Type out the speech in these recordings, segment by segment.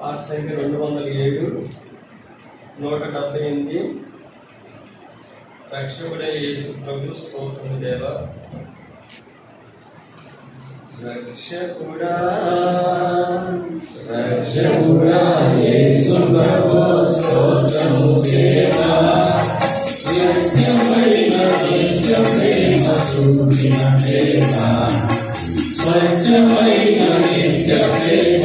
పాట సంఖ్య రెండు వందల ఏడు. నూట డెబ్బై ఎనిమిది. రక్షకుడే యేసు ప్రభు స్తోత్రము దేవ. రక్షకుడా రక్షకుడా యేసు ప్రభు స్తోత్రము దేవ. నిత్యమైన నిత్య ప్రేమ చూపిన దేవా స్వచ్ఛమైన నిత్య ప్రేమ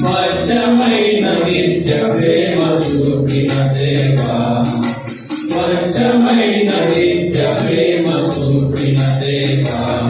స్వచ్ఛమైన నిత్య ప్రేమ చూపిన దేవా స్వచ్ఛమైన నిత్య ప్రేమ చూపిన దేవా.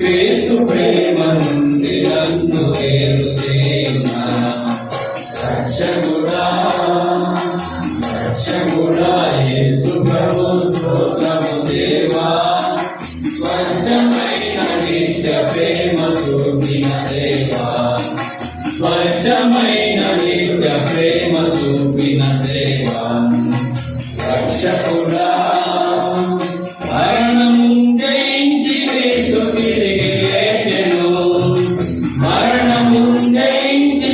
క్రీస్తు ప్రేమ నుండి నన్ను వేరు చేయునా రక్షకుడా రక్షకుడా యేసు ప్రభు స్తోత్రము దేవా. స్వచ్ఛమైన నిత్య ప్రేమ చూపిన దేవా. స్వచ్ఛమైన నిత్య ప్రేమ చూపిన దేవా. రక్షకుడా your name.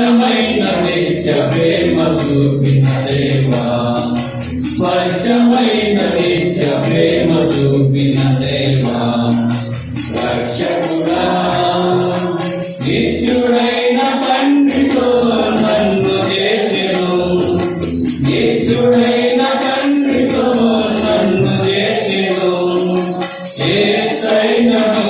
స్వచ్ఛమైన నిత్య ప్రేమ చూపిన దేవా స్వచ్ఛమైన నిత్య ప్రేమ చూపిన రక్షకుడా నిత్యుడైన తండ్రితో నన్ను చేసెను నిత్యుడైన తండ్రితో నన్ను చేసెను ఏ లోకైనను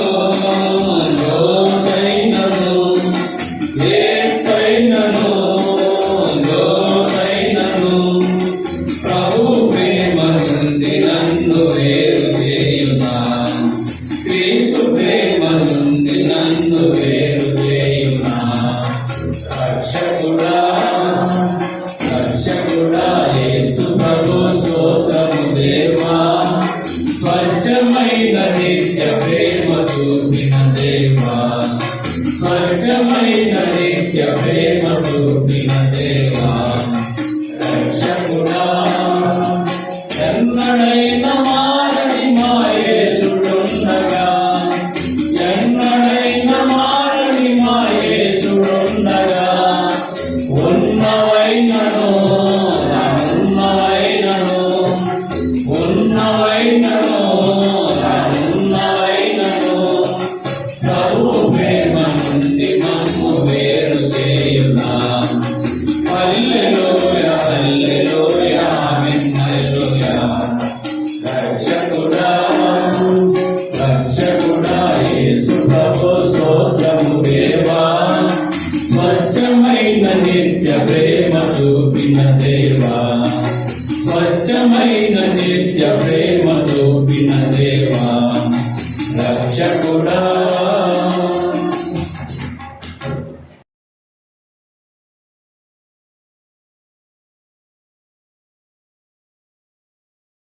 నిత్య ప్రేమ చూపిన దేవా నిత్య ప్రేమ దేవా. రక్షకుడా ప్రేమ చూపిన దేవా. స్వచ్ఛమైన నిత్య ప్రేమ చూపిన దేవా. రక్షకుడా